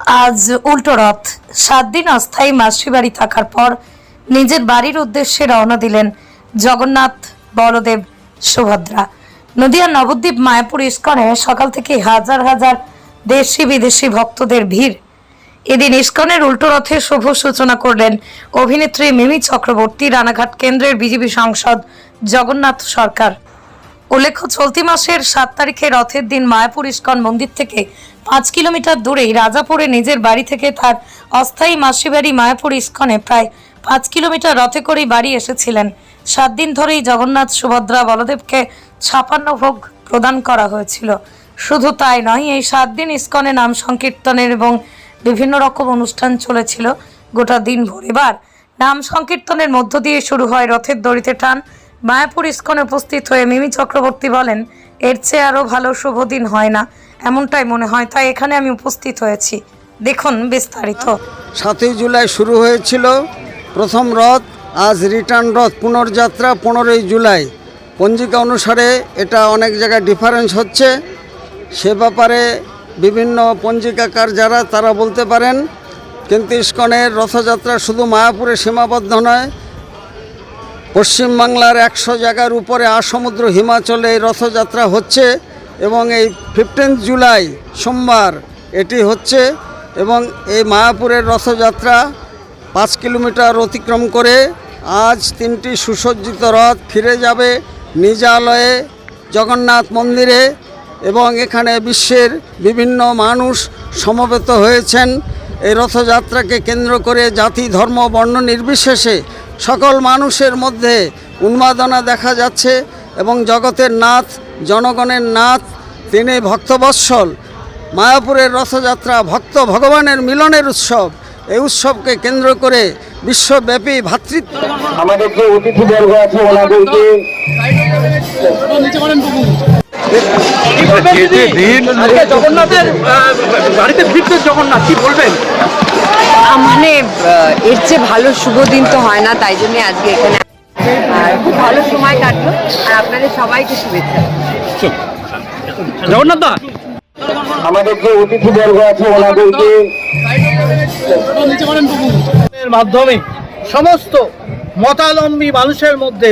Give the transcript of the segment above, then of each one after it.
আজ উল্টো রথ। সাত দিন অস্থায়ী মাসি বাড়ি থাকার পর নিজের বাড়ির উদ্দেশ্যে রওনা দিলেন জগন্নাথ বলদেব সুভদ্রা। নদিয়ার নবদ্বীপ, মায়াপুর, ইস্কনে সকাল থেকে হাজার হাজার দেশি বিদেশি ভক্তদের ভিড়। এদিন ইস্কনের উল্টো রথের শুভ সূচনা করলেন অভিনেত্রী মিমি চক্রবর্তী, রানাঘাট কেন্দ্রের বিজেপি সাংসদ জগন্নাথ সরকার। উল্লেখ্য, চলতি মাসের সাত তারিখে রথের দিন মায়াপুর ইস্কন মন্দির থেকে পাঁচ কিলোমিটার দূরেই রাজাপুরে নিজের বাড়ি থেকে তার অস্থায়ী মাসি বাড়ি মায়াপুর ইস্কনে প্রায় পাঁচ কিলোমিটার রথে করেই বাড়ি এসেছিলেন। সাত দিন ধরেই জগন্নাথ সুভদ্রা বলদেবকে ছাপান্ন ভোগ প্রদান করা হয়েছিল। শুধু তাই নয়, এই সাত দিন ইস্কনে নাম সংকীর্তনের এবং বিভিন্ন রকম অনুষ্ঠান চলেছিল। গোটা দিন ভর এবার নাম সংকীর্তনের মধ্য দিয়ে শুরু হয় রথের দড়িতে টান। মায়াপুর ইস্কনে উপস্থিত হয়ে মিমি চক্রবর্তী বলেন, এর চেয়ে আরও ভালো শুভ দিন হয় না। এমনটাই মনে হয়, তাই এখানে আমি উপস্থিত হয়েছি। দেখুন বিস্তারিত। সাতই জুলাই শুরু হয়েছিল। প্রথম রথ, আজ রিটার্ন রথ, পুনর্যাত্রা পনেরোই জুলাই। পঞ্জিকা অনুসারে এটা অনেক জায়গায় ডিফারেন্স হচ্ছে। সে ব্যাপারে বিভিন্ন পঞ্জিকাকার যারা, তারা বলতে পারেন, কিন্তু ইস্কনের রথযাত্রা শুধু মায়াপুরে সীমাবদ্ধ নয় পশ্চিমবাংলার একশো জায়গার উপরে আসমুদ্র হিমাচলে এই রথযাত্রা হচ্ছে এবং এই ফিফটিন্থ জুলাই সোমবার এটি হচ্ছে এবং এই মায়াপুরের রথযাত্রা পাঁচ কিলোমিটার অতিক্রম করে আজ তিনটি সুসজ্জিত রথ ফিরে যাবে নিজালয়ে, জগন্নাথ মন্দিরে এবং এখানে বিশ্বের বিভিন্ন মানুষ সমবেত হয়েছেন। এই রথযাত্রাকে কেন্দ্র করে জাতি, ধর্ম, বর্ণ নির্বিশেষে সকল মানুষের মধ্যে উন্মাদনা দেখা যাচ্ছে এবং জগতের নাথ জনগণের নাথ তিনি ভক্তবৎসল মায়াপুরের রথযাত্রা ভক্ত ভগবানের মিলনের উৎসব এই উৎসবকে কেন্দ্র করে বিশ্বব্যাপী ভ্রাতৃত্ব আমাদের যে অতিথিবর্গ আছে ওনাদেরকে জগন্নাথের বাড়িতে ফিরতে জগন্নাথ কি বলবেন মানে আহ, এর চেয়ে ভালো শুভ দিন তো হয় না তাই জন্য আজকে এখানে আর খুব ভালো সময় কাটলো। আর আপনাদের সবাইকে শুভেচ্ছা। জগন্নাথ দা। আমাদের যে অতিথিবর্গ আছে ওনাদেরকে মাধ্যমে সমস্ত মতালম্বী মানুষের মধ্যে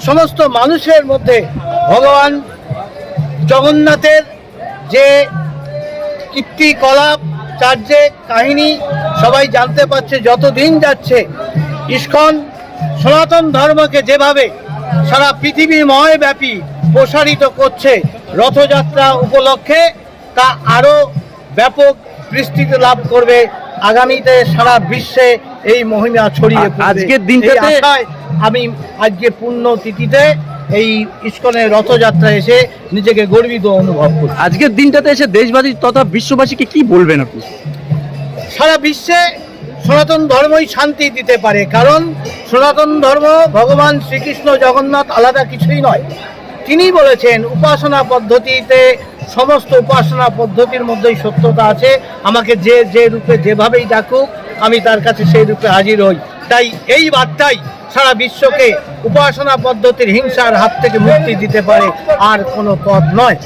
সমস্ত মানুষের মধ্যে ভগবান জগন্নাথের যে কীর্তিকলাপ তার যে কাহিনী সবাই জানতে পারছে যত দিন যাচ্ছে ইস্কন সনাতন ধর্মকে যেভাবে সারা পৃথিবীময় ব্যাপী প্রসারিত করছে রথযাত্রা উপলক্ষে তা আরও ব্যাপক বিস্তৃতি লাভ করবে আগামীতে সারা বিশ্বে এই মহিমা ছড়িয়ে আজকের দিনটাতে- আমি আজকে পূর্ণ তিথিতে এই ইস্কনের রথযাত্রা এসে নিজেকে গর্বিত অনুভব করছি। আজকের দিনটাতে এসে দেশবাসী তথা বিশ্ববাসীকে কি বলবেন আপনি? সারা বিশ্বে সনাতন ধর্মই শান্তি দিতে পারে কারণ সনাতন ধর্ম ভগবান শ্রীকৃষ্ণ জগন্নাথ আলাদা কিছুই নয়। তিনি বলেছেন উপাসনা পদ্ধতিতে সমস্ত উপাসনা পদ্ধতির মধ্যেই সত্যতা আছে আমাকে যে যে রূপে যেভাবেই ডাকুক আমি তার কাছে সেই রূপে হাজির হই। তাই এই বার্তাই সারা বিশ্বকে উপাসনা পদ্ধতির হিংসার হাত থেকে মুক্তি দিতে পারে আর কোনো পথ নয়।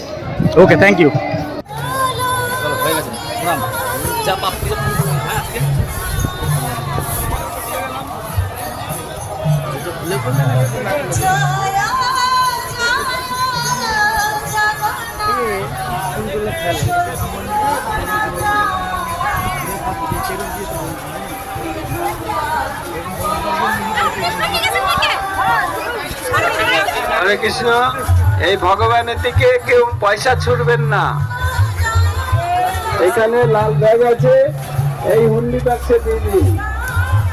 Okay thank you Hare Krishna, এই ভগবানের দিকে কেউ পয়সা ছুটবেন না। এখানে লাল ব্যাগ আছে, এই হুন্ডি বাক্সে দিয়ে দিন।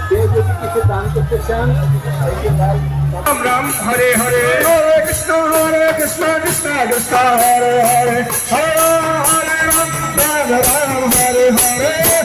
কেউ যদি কিছু দান করতে চান রাম, হরে হরে। হরে কৃষ্ণ হরে কৃষ্ণ কৃষ্ণ কৃষ্ণ, হরে হরে। হরে